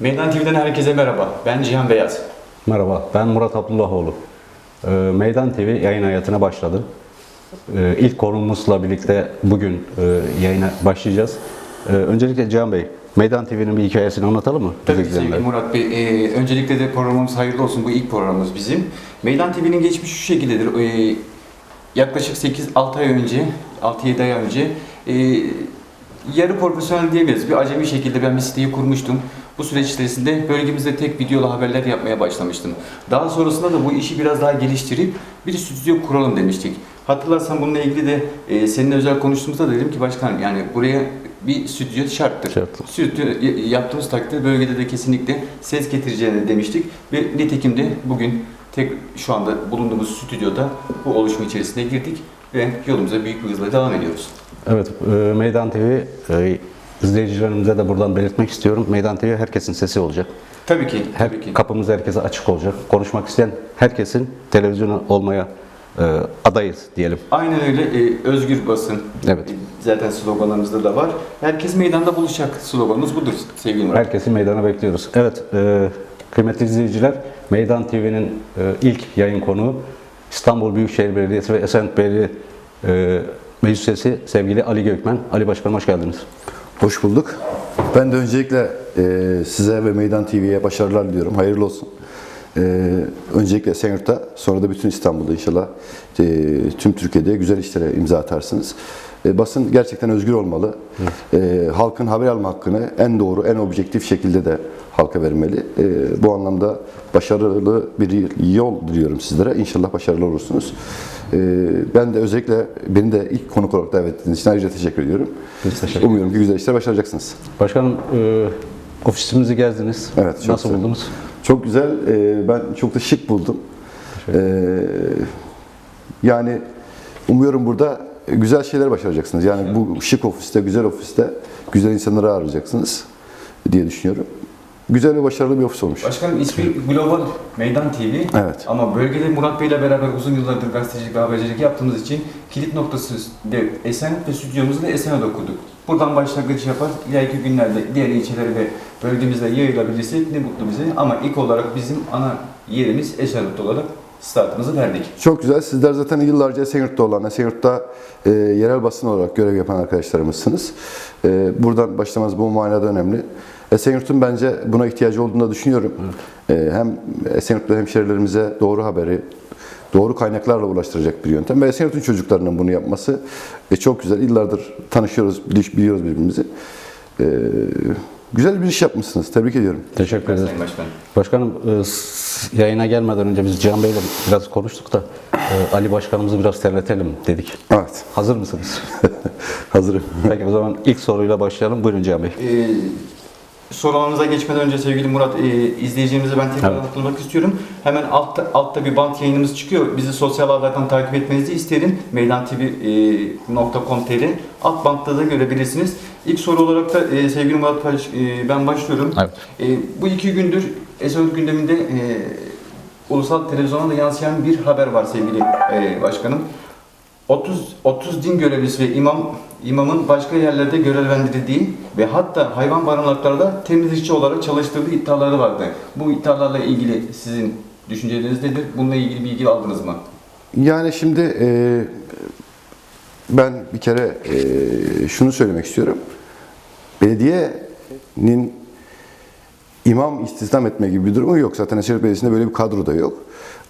Meydan TV'den herkese merhaba. Ben Cihan Beyaz. Merhaba, ben Murat Abdullahoğlu. Ee, Meydan TV yayın hayatına başladı. Ee, İlk konumuzla birlikte bugün e, yayına başlayacağız. Ee, Öncelikle Cihan Bey, Meydan TV'nin bir hikayesini anlatalım mı? Tabii ki sevgili? Murat Bey. Ee, öncelikle de programımız hayırlı olsun. Bu ilk programımız bizim. Meydan TV'nin geçmişi şu şekildedir. Ee, yaklaşık 8-6 ay önce, 6-7 ay önce e, yarı profesyonel diyemeyiz. Bir acemi şekilde ben bir siteyi kurmuştum. Bu süreç içerisinde bölgemizde tek videolu haberler yapmaya başlamıştım. Daha sonrasında da bu işi biraz daha geliştirip bir stüdyo kuralım demiştik. Hatırlarsan bununla ilgili de e, seninle özel konuştuğumuzda da dedim ki başkanım yani buraya bir stüdyo şarttır. Şarttır. Stüdyo y- yaptığımız takdirde bölgede de kesinlikle ses getireceğini demiştik ve nitekim de bugün tek şu anda bulunduğumuz stüdyoda bu oluşum içerisine girdik ve yolumuza büyük bir hızla devam ediyoruz. Evet, e, Meydan TV e, izleyicilerimize de buradan belirtmek istiyorum. Meydan TV herkesin sesi olacak. Tabii ki, Her tabii ki. kapımız herkese açık olacak. Konuşmak isteyen herkesin televizyona olmaya e, adayız diyelim. Aynen öyle. Ee, özgür basın. Evet. Ee, Zaten sloganlarımızda da var. Herkes meydanda buluşacak. Sloganımız budur sevgili Murat. Herkesi meydana bekliyoruz. Evet, e, kıymetli izleyiciler, Meydan TV'nin e, ilk yayın konuğu İstanbul Büyükşehir Belediyesi ve Belediye e, Meclis Üyesi sevgili Ali Gökmen. Ali Başkanım hoş geldiniz. Hoş bulduk. Ben de öncelikle e, size ve Meydan TV'ye başarılar diliyorum. Hayırlı olsun. E, öncelikle Esenyurt'ta, sonra da bütün İstanbul'da inşallah e, tüm Türkiye'de güzel işlere imza atarsınız. E, basın gerçekten özgür olmalı. E, halkın haber alma hakkını en doğru, en objektif şekilde de halka vermeli. E, bu anlamda başarılı bir yol diliyorum sizlere. İnşallah başarılı olursunuz. E, ben de özellikle beni de ilk konuk olarak davet ettiğiniz için ayrıca teşekkür ediyorum. Biz teşekkür Umuyorum ki güzel işler başaracaksınız. Başkanım, e, ofisimizi gezdiniz. Evet, çok Nasıl güzel. buldunuz? Çok güzel. e, ben çok da şık buldum. E, yani umuyorum burada güzel şeyler başaracaksınız. Yani bu şık ofiste, güzel ofiste güzel insanları arayacaksınız diye düşünüyorum. Güzel ve başarılı bir ofis olmuş. Başkanım ismi Global Meydan TV. Evet. Ama bölgede Murat Bey ile beraber uzun yıllardır gazetecilik ve habercilik yaptığımız için kilit noktası de Esenyurt ve stüdyomuzu da Esenyurt'ta kurduk. Buradan başlangıç yapar. İleriki günlerde diğer ilçelere ve bölgemizde yayılabilirsek ne mutlu bize. Ama ilk olarak bizim ana yerimiz Esenyurt olarak startımızı verdik. Çok güzel. Sizler zaten yıllarca Esenyurt'ta olan, Esenyurt'ta e, yerel basın olarak görev yapan arkadaşlarımızsınız. E, buradan başlamanız bu manada önemli. Esenyurt'un bence buna ihtiyacı olduğunu da düşünüyorum. E, hem Esenyurtlu hemşerilerimize doğru haberi, doğru kaynaklarla ulaştıracak bir yöntem. Ve Esenyurt'un çocuklarının bunu yapması e, çok güzel. Yıllardır tanışıyoruz, bili- biliyoruz birbirimizi. E, güzel bir iş yapmışsınız. Tebrik ediyorum. Teşekkür ederiz. Sayın Başkanım. Başkanım, e, yayına gelmeden önce biz Cihan Bey'le biraz konuştuk da e, Ali Başkanımızı biraz terletelim dedik. Evet. Hazır mısınız? Hazırım. Peki o zaman ilk soruyla başlayalım. Buyurun Cihan Bey. Ee, sorularınıza geçmeden önce sevgili Murat e, izleyicilerimize ben tekrar Evet. hatırlamak istiyorum. Hemen altta, altta bir bant yayınımız çıkıyor. Bizi sosyal ağlardan takip etmenizi isterim. meydantv.com.tr alt bantta da görebilirsiniz. İlk soru olarak da e, sevgili Murat Paş- e, ben başlıyorum. Evet. E, bu iki gündür Esenyurt gündeminde e, ulusal televizyona da yansıyan bir haber var sevgili e, başkanım. 30 30 din görevlisi ve imam imamın başka yerlerde görevlendirildiği ve hatta hayvan barınaklarda temizlikçi olarak çalıştırdığı iddiaları vardı. Bu iddialarla ilgili sizin düşünceleriniz nedir? Bununla ilgili bilgi aldınız mı? Yani şimdi e, ben bir kere e, şunu söylemek istiyorum. Belediyenin imam istihdam etme gibi bir durumu yok. Zaten Esenyurt Belediyesi'nde böyle bir kadro da yok.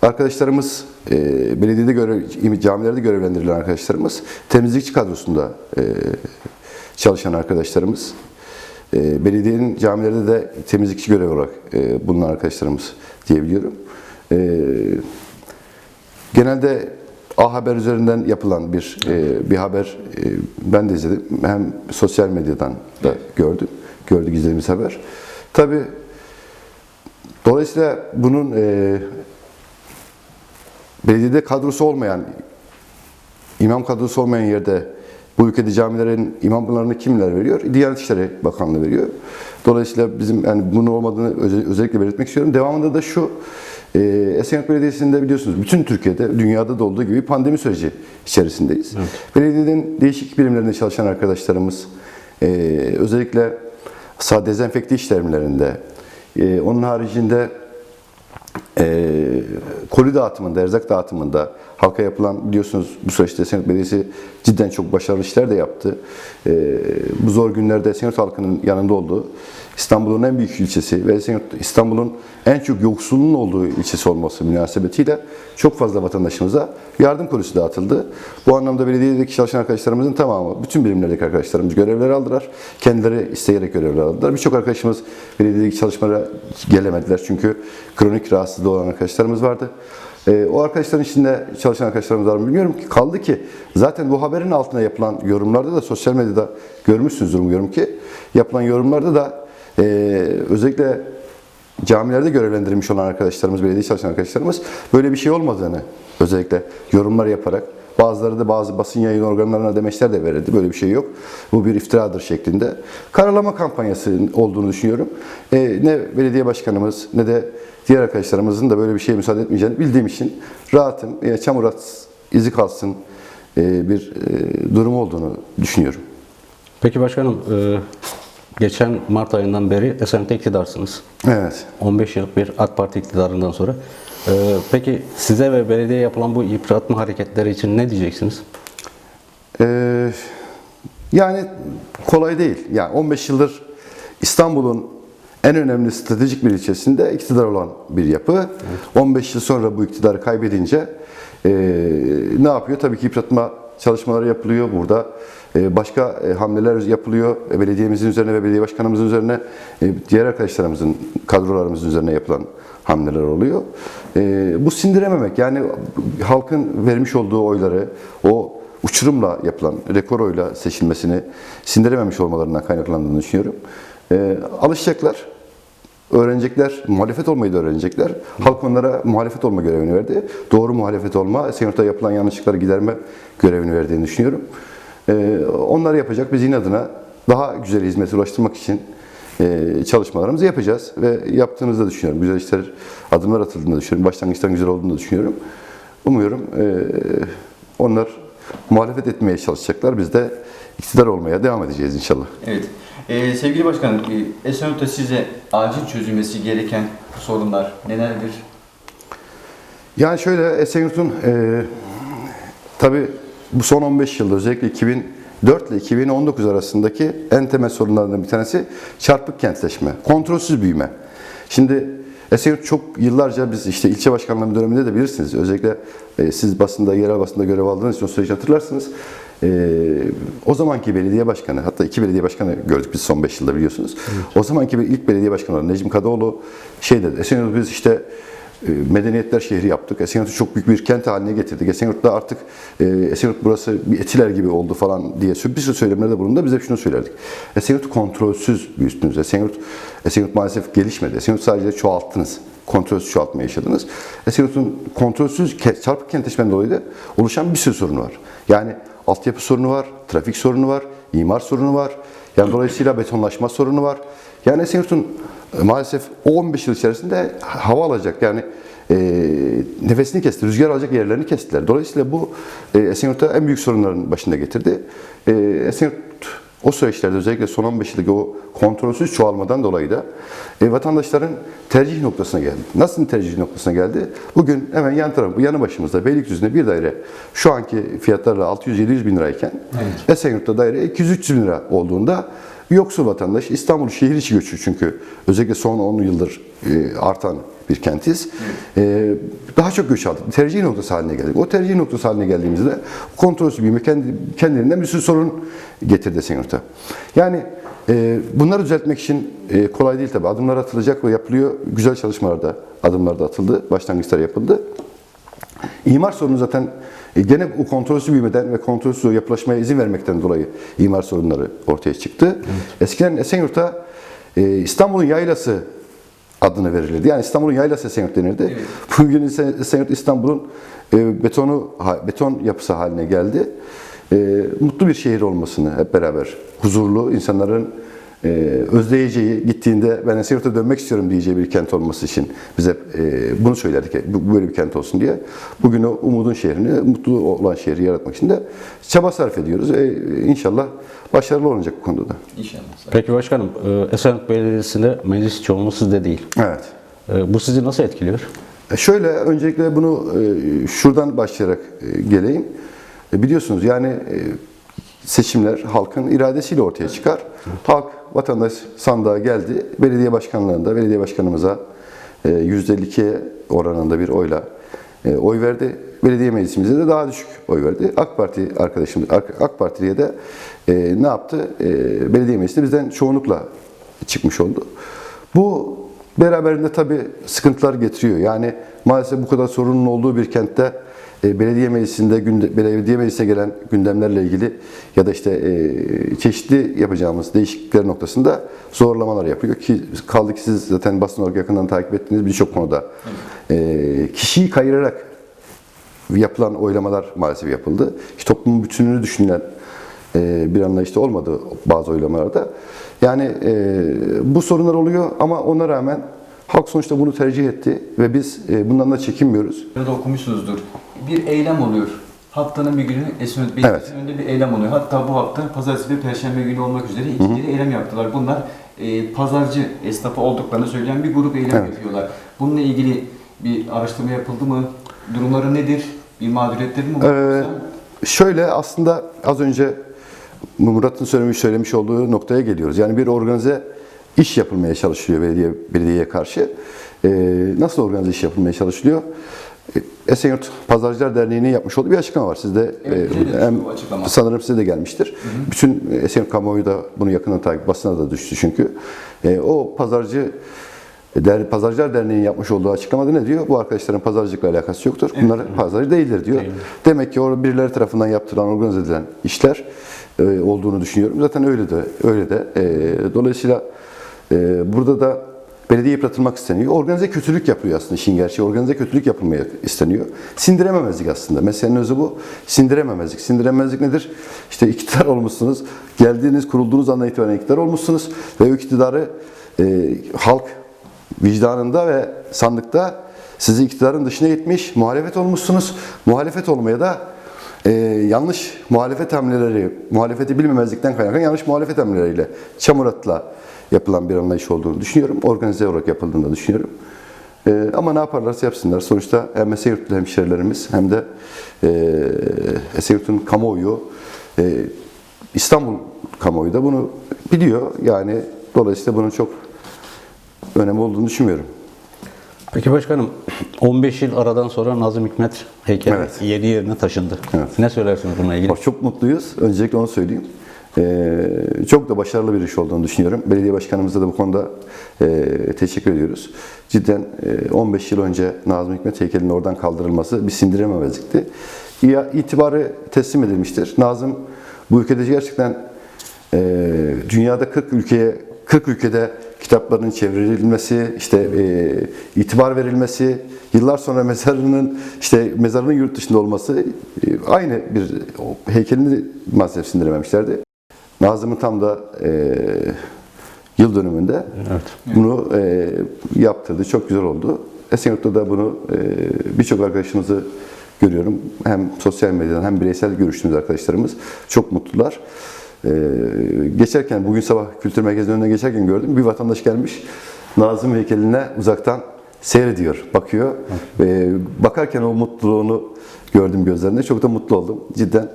Arkadaşlarımız, e, belediyede görev, camilerde görevlendirilen arkadaşlarımız, temizlikçi kadrosunda e, çalışan arkadaşlarımız, e, belediyenin camilerde de temizlikçi görev olarak e, bulunan arkadaşlarımız diyebiliyorum. E, Genelde A Haber üzerinden yapılan bir e, bir haber e, ben de izledim. Hem sosyal medyadan da gördüm. Gördük izlediğimiz haber. Tabi dolayısıyla bunun e, belediyede kadrosu olmayan imam kadrosu olmayan yerde bu ülkede camilerin imamlarını kimler veriyor? Diyanet İşleri Bakanlığı veriyor. Dolayısıyla bizim yani bunun olmadığını özel- özellikle belirtmek istiyorum. Devamında da şu e, Esenyurt Belediyesi'nde biliyorsunuz bütün Türkiye'de, dünyada da olduğu gibi pandemi süreci içerisindeyiz. Belediyenin değişik birimlerinde çalışan arkadaşlarımız e, özellikle sağ dezenfekte işlemlerinde, E, onun haricinde e, koli dağıtımında, erzak dağıtımında halka yapılan biliyorsunuz bu süreçte Esenyurt Belediyesi cidden çok başarılı işler de yaptı. E, bu zor günlerde Esenyurt halkının yanında oldu. İstanbul'un en büyük ilçesi ve Esenyurt İstanbul'un en çok yoksulluğun olduğu ilçesi olması münasebetiyle çok fazla vatandaşımıza yardım kolisi dağıtıldı. Bu anlamda belediyedeki çalışan arkadaşlarımızın tamamı, bütün birimlerdeki arkadaşlarımız görevler aldılar. Kendileri isteyerek görevler aldılar. Birçok arkadaşımız belediyedeki çalışmalara gelemediler çünkü kronik rahatsızlığı olan arkadaşlarımız vardı. Ee, o arkadaşların içinde çalışan arkadaşlarımız var mı bilmiyorum ki. Kaldı ki zaten bu haberin altına yapılan yorumlarda da sosyal medyada görmüşsünüzdür umuyorum ki. Yapılan yorumlarda da e, özellikle camilerde görevlendirilmiş olan arkadaşlarımız, belediye çalışan arkadaşlarımız böyle bir şey olmadığını özellikle yorumlar yaparak bazıları da bazı basın yayın organlarına demeçler de verildi. Böyle bir şey yok. Bu bir iftiradır şeklinde. Karalama kampanyası olduğunu düşünüyorum. E, ne belediye başkanımız ne de diğer arkadaşlarımızın da böyle bir şeye müsaade etmeyeceğini bildiğim için rahatım. Yine çamur at, izi kalsın e, bir e, durum olduğunu düşünüyorum. Peki başkanım, e, geçen Mart ayından beri Esenlik'te iktidarsınız. Evet. 15 yıllık bir AK Parti iktidarından sonra. E, peki size ve belediye yapılan bu yıpratma hareketleri için ne diyeceksiniz? Ee, yani kolay değil. Yani 15 yıldır İstanbul'un en önemli stratejik bir ilçesinde iktidar olan bir yapı. 15 yıl sonra bu iktidarı kaybedince e, ne yapıyor? Tabii ki yıpratma çalışmaları yapılıyor burada. E, başka e, hamleler yapılıyor. E, belediyemizin üzerine ve belediye başkanımızın üzerine, e, diğer arkadaşlarımızın, kadrolarımızın üzerine yapılan hamleler oluyor. Bu sindirememek yani halkın vermiş olduğu oyları, o uçurumla yapılan rekor oyla seçilmesini sindirememiş olmalarından kaynaklandığını düşünüyorum. Ee, alışacaklar, öğrenecekler, muhalefet olmayı da öğrenecekler. Halk onlara muhalefet olma görevini verdi. Doğru muhalefet olma, Esenyurt'ta yapılan yanlışlıkları giderme görevini verdiğini düşünüyorum. Ee, onlar yapacak, biz inadına daha güzel hizmete ulaştırmak için e, çalışmalarımızı yapacağız ve yaptığımızı da düşünüyorum. Güzel işler, adımlar atıldığını düşünüyorum. Başlangıçtan güzel olduğunu düşünüyorum. Umuyorum e, onlar muhalefet etmeye çalışacaklar. Biz de iktidar olmaya devam edeceğiz inşallah. Evet. Ee, sevgili başkanım, e, Esenyurt'ta size acil çözülmesi gereken sorunlar nelerdir? Yani şöyle Esenyurt'un e, tabi bu son 15 yılda özellikle 2004 ile 2019 arasındaki en temel sorunlardan bir tanesi çarpık kentleşme, kontrolsüz büyüme. Şimdi Esenyurt çok yıllarca biz işte ilçe başkanlığım döneminde de bilirsiniz. Özellikle e, siz basında, yerel basında görev aldığınız için o süreci hatırlarsınız. E, o zamanki belediye başkanı, hatta iki belediye başkanı gördük biz son 5 yılda biliyorsunuz. O zamanki ilk belediye başkanı Necmi Kadıoğlu şey dedi, Esenyurt biz işte medeniyetler şehri yaptık. Esenyurt'u çok büyük bir kent haline getirdik. Esenyurt'ta artık e, Esenyurt burası bir etiler gibi oldu falan diye bir sürü söylemlerde bulundu. Biz hep şunu söylerdik. Esenyurt kontrolsüz büyüttünüz. Esenyurt, Esenyurt maalesef gelişmedi. Esenyurt sadece çoğalttınız. Kontrolsüz çoğaltma yaşadınız. Esenyurt'un kontrolsüz çarpık kentleşmeden dolayı da oluşan bir sürü sorun var. Yani altyapı sorunu var, trafik sorunu var, imar sorunu var. Yani dolayısıyla betonlaşma sorunu var. Yani Esenyurt'un e, maalesef o 15 yıl içerisinde hava alacak yani e, nefesini kesti, rüzgar alacak yerlerini kestiler. Dolayısıyla bu e, Esenyurt'a en büyük sorunların başında getirdi. E, Esenyurt o süreçlerde özellikle son 15 yıllık o kontrolsüz çoğalmadan dolayı da e, vatandaşların tercih noktasına geldi. Nasıl tercih noktasına geldi? Bugün hemen yan taraf, bu yanı başımızda Beylikdüzü'nde bir daire şu anki fiyatlarla 600-700 bin lirayken Esenyurt'ta daire 200-300 bin lira olduğunda yoksul vatandaş İstanbul şehir içi göçü çünkü özellikle son 10 yıldır e, artan bir kentiz. E, daha çok göç aldık. Tercih noktası haline geldik. O tercih noktası haline geldiğimizde kontrolsüz büyüme kendi, kendiliğinden bir sürü sorun getirdi Esenyurt'a. Yani e, bunları düzeltmek için kolay değil tabii. Adımlar atılacak ve yapılıyor. Güzel çalışmalar da, adımlar da atıldı. Başlangıçlar yapıldı. İmar sorunu zaten e, gene bu kontrolsüz büyümeden ve kontrolsüz o yapılaşmaya izin vermekten dolayı imar sorunları ortaya çıktı. Eskiden Esenyurt'a e, İstanbul'un yaylası adını verilirdi. Yani İstanbul'un yaylası Esenyurt denirdi. Bugün ise Esenyurt İstanbul'un e, betonu beton yapısı haline geldi. Mutlu bir şehir olmasını hep beraber huzurlu insanların e, özleyeceği, gittiğinde ben Esenyurt'a dönmek istiyorum diyeceği bir kent olması için biz hep e, bunu söylerdik. e, Bu, böyle bir kent olsun diye. Bugün o umudun şehrini, mutlu olan şehri yaratmak için de çaba sarf ediyoruz. E, inşallah başarılı olacak bu konuda da. İnşallah. Peki başkanım, e, Esenyurt Belediyesi'nde meclis çoğunluğu sizde değil. Evet. E, Bu sizi nasıl etkiliyor? E, Şöyle öncelikle bunu e, şuradan başlayarak e, geleyim. E, Biliyorsunuz yani e, seçimler halkın iradesiyle ortaya çıkar. Halk vatandaş sandığa geldi. Belediye başkanlığında belediye başkanımıza e, %52 oranında bir oyla e, oy verdi. Belediye meclisimizde de daha düşük oy verdi. AK Parti arkadaşımız AK Partiliye de e, ne yaptı? E, belediye meclisinde bizden çoğunlukla çıkmış oldu. Bu beraberinde tabii sıkıntılar getiriyor. Yani maalesef bu kadar sorunun olduğu bir kentte e, belediye meclisinde belediye meclisine gelen gündemlerle ilgili ya da işte e, çeşitli yapacağımız değişiklikler noktasında zorlamalar yapıyor ki kaldı ki siz zaten basın olarak yakından takip ettiğiniz birçok konuda e, kişiyi kayırarak yapılan oylamalar maalesef yapıldı. İşte toplumun bütününü düşünülen e, bir anlayışta olmadı bazı oylamalarda. Yani e, bu sorunlar oluyor ama ona rağmen halk sonuçta bunu tercih etti ve biz e, bundan da çekinmiyoruz. Ya da okumuşsunuzdur. Bir eylem oluyor. Haftanın bir günü Esenyurt Belediyesi'nin önünde bir eylem oluyor. Hatta bu hafta pazartesi ve perşembe günü olmak üzere iki kere eylem yaptılar. Bunlar e, pazarcı esnafı olduklarını söyleyen bir grup eylem Evet. yapıyorlar. Bununla ilgili bir araştırma yapıldı mı? Durumları nedir? Bir mağduriyetleri mi var? Ee, şöyle aslında az önce Murat'ın söylemiş söylemiş olduğu noktaya geliyoruz. Yani bir organize iş yapılmaya çalışılıyor belediye belediyeye karşı. Ee, nasıl organize iş yapılmaya çalışılıyor? Ee, Esenyurt Pazarcılar Derneği'nin yapmış olduğu bir açıklama var. Sizde Evet, e, hem- sanırım size de gelmiştir. Bütün Esenyurt kamuoyu da bunu yakından takip basına da düştü çünkü. Ee, o pazarcı Der, Pazarcılar Derneği'nin yapmış olduğu açıklamada ne diyor? Bu arkadaşların pazarcılıkla alakası yoktur. Bunlar pazarcı değildir diyor. Demek ki o birileri tarafından yaptırılan, organize edilen işler e, olduğunu düşünüyorum. Zaten öyle de öyle de. E, dolayısıyla e, burada da belediye yıpratılmak isteniyor. Organize kötülük yapıyor aslında işin gerçeği. Organize kötülük yapılmaya isteniyor. Sindirememezlik aslında. Meselenin özü bu. Sindirememezlik. Sindirememezlik nedir? İşte iktidar olmuşsunuz. Geldiğiniz, kurulduğunuz andan itibaren iktidar olmuşsunuz. Ve o iktidarı e, halk vicdanında ve sandıkta sizi iktidarın dışına gitmiş, muhalefet olmuşsunuz. Muhalefet olmaya da e, yanlış muhalefet hamleleri, muhalefeti bilmemezlikten kaynaklanan yanlış muhalefet hamleleriyle, çamuratla yapılan bir anlayış olduğunu düşünüyorum. Organize olarak yapıldığını da düşünüyorum. E, ama ne yaparlarsa yapsınlar. Sonuçta hem Esenyurtlu hemşerilerimiz hem de e, Esenyurt'un kamuoyu, e, İstanbul kamuoyu da bunu biliyor. Yani dolayısıyla bunun çok önemi olduğunu düşünmüyorum. Peki başkanım, 15 yıl aradan sonra Nazım Hikmet heykeli Evet. yeni yerine taşındı. Evet. Ne söylersiniz bununla ilgili? Çok mutluyuz. Öncelikle onu söyleyeyim. Ee, çok da başarılı bir iş olduğunu düşünüyorum. Belediye başkanımıza da bu konuda e, teşekkür ediyoruz. Cidden e, 15 yıl önce Nazım Hikmet heykelinin oradan kaldırılması bir sindirememezlikti. İtibarı teslim edilmiştir. Nazım bu ülkede gerçekten e, dünyada 40 ülkeye 40 ülkede kitaplarının çevrilmesi, işte e, itibar verilmesi, yıllar sonra mezarının işte mezarının yurt dışında olması e, aynı bir o heykelini maalesef sindirememişlerdi. Nazım'ın tam da e, yıl dönümünde Evet. bunu e, yaptırdı. Çok güzel oldu. Esenyurt'ta da bunu e, birçok arkadaşımızı görüyorum. Hem sosyal medyadan hem bireysel görüştüğümüz arkadaşlarımız çok mutlular. E, geçerken, bugün sabah kültür merkezinin önüne geçerken gördüm. Bir vatandaş gelmiş. Nazım heykeline uzaktan seyrediyor, bakıyor. Ve bakarken o mutluluğunu gördüm gözlerinde. Çok da mutlu oldum. Cidden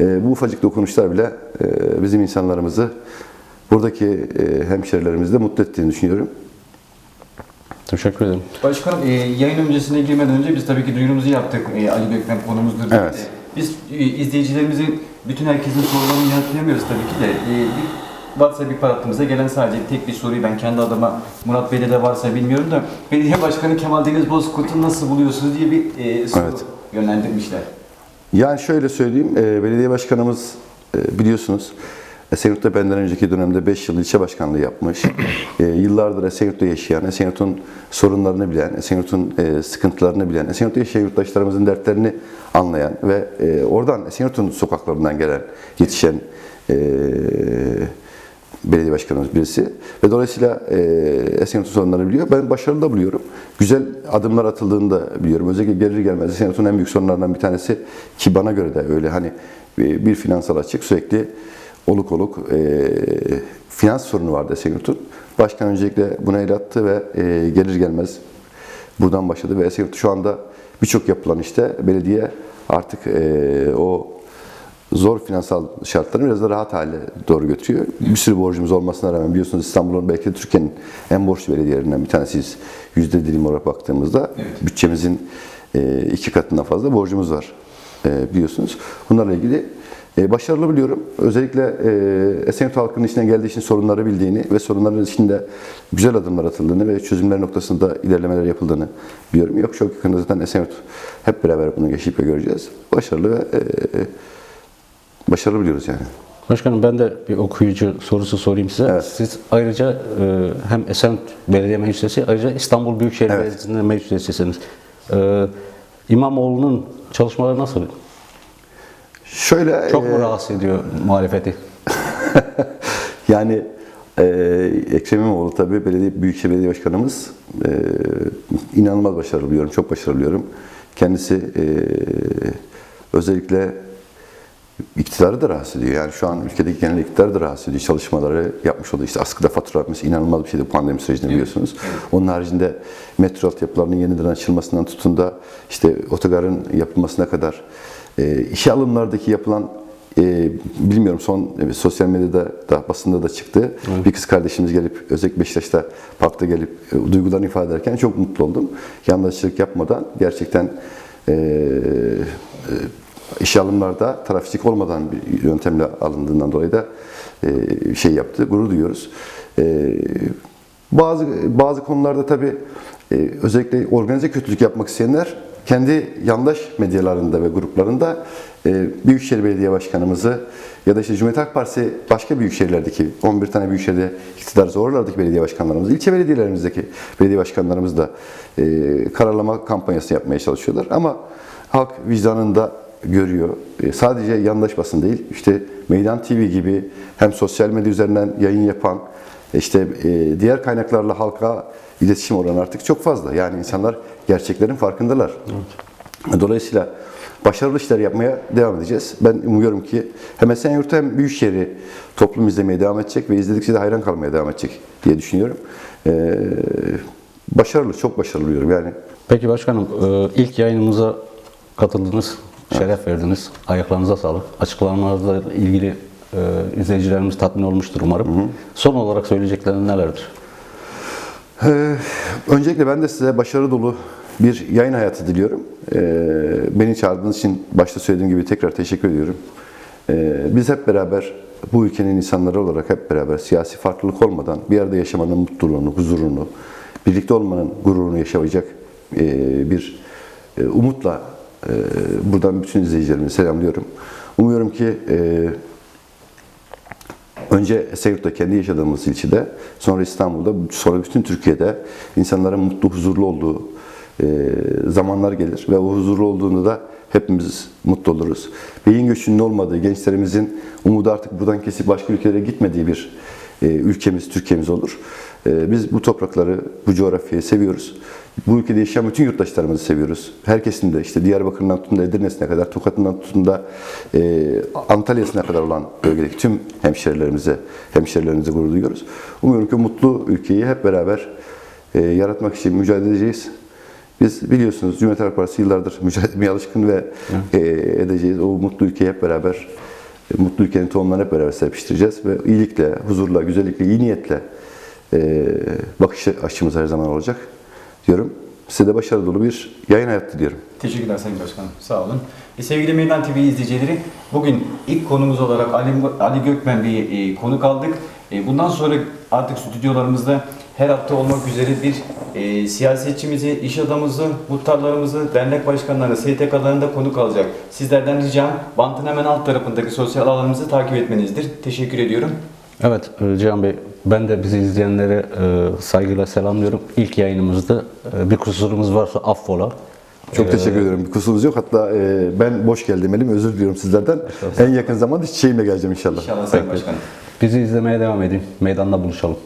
e, bu ufacık dokunuşlar bile e, bizim insanlarımızı buradaki e, hemşerilerimizi de mutlu ettiğini düşünüyorum. Teşekkür ederim. Başkanım e, yayın öncesine girmeden önce biz tabii ki duyurumuzu yaptık. E, Ali Bekmem konumuzdur. Evet. Biz e, izleyicilerimizin bütün herkesin sorularını yanıtlayamıyoruz tabii ki de. E, bir WhatsApp ihbar hattımıza gelen sadece tek bir soruyu ben kendi adıma Murat Bey'de de varsa bilmiyorum da Belediye Başkanı Kemal Deniz Bozkurt'u nasıl buluyorsunuz diye bir e, soru Evet. yönlendirmişler. Yani şöyle söyleyeyim, e, belediye başkanımız e, biliyorsunuz Esenyurt'ta benden önceki dönemde 5 yıl ilçe başkanlığı yapmış. E, yıllardır Esenyurt'ta yaşayan, Esenyurt'un sorunlarını bilen, Esenyurt'un e, sıkıntılarını bilen, Esenyurt'ta yaşayan yurttaşlarımızın dertlerini anlayan ve e, oradan Esenyurt'un sokaklarından gelen, yetişen e, belediye başkanımız birisi. Ve dolayısıyla e, Esenyurt'un sorunlarını biliyor. Ben başarılı da buluyorum. Güzel adımlar atıldığını da biliyorum. Özellikle gelir gelmez Esenyurt'un en büyük sorunlarından bir tanesi ki bana göre de öyle hani e, bir finansal açık sürekli oluk oluk e, finans sorunu vardı Esenyurt'un. Başkan öncelikle buna el attı ve e, gelir gelmez buradan başladı ve Esenyurt şu anda birçok yapılan işte belediye artık e, o zor finansal şartlarını biraz da rahat hale doğru götürüyor. Bir sürü borcumuz olmasına rağmen biliyorsunuz İstanbul'un belki de Türkiye'nin en borçlu belediyelerinden bir tanesiyiz. Yüzde dilim olarak baktığımızda bütçemizin e, iki katından fazla borcumuz var e, biliyorsunuz. Bunlarla ilgili başarılı biliyorum. Özellikle e, Esenyurt halkının içine geldiği için sorunları bildiğini ve sorunların içinde güzel adımlar atıldığını ve çözümler noktasında ilerlemeler yapıldığını biliyorum. Yok çok yakında zaten Esenyurt hep beraber bunu yaşayıp göreceğiz. Başarılı ve e, başarılı biliyoruz yani. Başkanım ben de bir okuyucu sorusu sorayım size. Evet. Siz ayrıca e, hem Esenyurt Belediye Meclis Üyesi ayrıca İstanbul Büyükşehir Evet. Belediyesi'nde meclis üyesisiniz. E, İmamoğlu'nun çalışmaları nasıl? Şöyle Çok e, mu rahatsız ediyor muhalefeti? Yani e, Ekrem İmamoğlu tabii belediye, Büyükşehir Belediye Başkanımız e, inanılmaz başarılı buluyorum, çok başarılı buluyorum. Kendisi e, özellikle iktidarı da rahatsız ediyor. Yani şu an ülkedeki genel iktidarı da rahatsız ediyor. Çalışmaları yapmış olduğu işte askıda fatura mesela inanılmaz bir şeydi pandemi sürecinde biliyorsunuz. Onun haricinde metro altyapılarının yeniden açılmasından tutun da işte otogarın yapılmasına kadar e, işe alımlardaki yapılan e, bilmiyorum son e, sosyal medyada da basında da çıktı. Bir kız kardeşimiz gelip özellikle Beşiktaş'ta parkta gelip e, duygularını ifade ederken çok mutlu oldum. Yandaşlık yapmadan gerçekten e, e, işe alımlarda trafikçilik olmadan bir yöntemle alındığından dolayı da e, şey yaptı. Gurur duyuyoruz. E, bazı bazı konularda tabii e, özellikle organize kötülük yapmak isteyenler kendi yandaş medyalarında ve gruplarında e, Büyükşehir Belediye Başkanımızı ya da işte Cumhuriyet Halk Partisi başka büyük şehirlerdeki 11 tane büyük şehirde iktidar zorlardaki belediye başkanlarımız, ilçe belediyelerimizdeki belediye başkanlarımız da e, kararlama kampanyası yapmaya çalışıyorlar. Ama halk vicdanında görüyor. E, sadece yandaş basın değil, işte Meydan TV gibi hem sosyal medya üzerinden yayın yapan, işte diğer kaynaklarla halka iletişim oranı artık çok fazla. Yani insanlar gerçeklerin farkındalar. Dolayısıyla başarılı işler yapmaya devam edeceğiz. Ben umuyorum ki hem Esenyurt hem Büyükşehir'i toplum izlemeye devam edecek ve izledikçe de hayran kalmaya devam edecek diye düşünüyorum. E, başarılı, çok başarılı diyorum yani. Peki başkanım e, ilk yayınımıza katıldınız, şeref verdiniz. Ayaklarınıza sağlık. Açıklamalarla ilgili e, izleyicilerimiz tatmin olmuştur umarım. Son olarak söyleyeceklerin nelerdir? Ee, öncelikle ben de size başarı dolu bir yayın hayatı diliyorum. Ee, beni çağırdığınız için başta söylediğim gibi tekrar teşekkür ediyorum. Ee, biz hep beraber bu ülkenin insanları olarak hep beraber siyasi farklılık olmadan bir arada yaşamanın mutluluğunu, huzurunu, birlikte olmanın gururunu yaşayacak e, bir e, umutla e, buradan bütün izleyicilerimi selamlıyorum. Umuyorum ki e, Önce Esenyurt'ta kendi yaşadığımız ilçede, sonra İstanbul'da, sonra bütün Türkiye'de insanların mutlu, huzurlu olduğu e, zamanlar gelir ve o huzurlu olduğunda da hepimiz mutlu oluruz. Beyin göçünün olmadığı, gençlerimizin umudu artık buradan kesip başka ülkelere gitmediği bir e, ülkemiz, Türkiye'miz olur. E, biz bu toprakları, bu coğrafyayı seviyoruz. Bu ülkede yaşayan bütün yurttaşlarımızı seviyoruz. Herkesin de işte Diyarbakır'dan tutun da Edirne'sine kadar, Tokat'ından tutun da e, Antalya'sına kadar olan bölgedeki tüm hemşerilerimize, hemşerilerimize gurur duyuyoruz. Umuyorum ki mutlu ülkeyi hep beraber e, yaratmak için mücadele edeceğiz. Biz biliyorsunuz Cumhuriyet Halk Partisi yıllardır mücadele etmeye alışkın ve e, edeceğiz. O mutlu ülkeyi hep beraber, e, mutlu ülkenin tohumlarını hep beraber serpiştireceğiz ve iyilikle, huzurla, güzellikle, iyi niyetle e, bakış açımız her zaman olacak diyorum. Size de başarılı dolu bir yayın hayatı diliyorum. Teşekkürler Sayın Başkanım. Sağ olun. E, sevgili Meydan TV izleyicileri, bugün ilk konumuz olarak Ali, Ali Gökmen bir e, konuk aldık. E, bundan sonra artık stüdyolarımızda her hafta olmak üzere bir e, siyasetçimizi, iş adamımızı, muhtarlarımızı, dernek başkanlarını, STK'larını da konuk alacak. Sizlerden ricam bantın hemen alt tarafındaki sosyal alanımızı takip etmenizdir. Teşekkür ediyorum. Evet e, Cihan Bey, ben de bizi izleyenlere e, saygıyla selamlıyorum. İlk yayınımızda e, bir kusurumuz varsa affola. Çok teşekkür ederim. Bir kusurumuz yok. Hatta ben boş geldim elim. Özür diliyorum sizlerden. En yakın zamanda çiçeğimle geleceğim inşallah. İnşallah Sayın Başkanım. Bizi izlemeye devam edin. Meydanda buluşalım.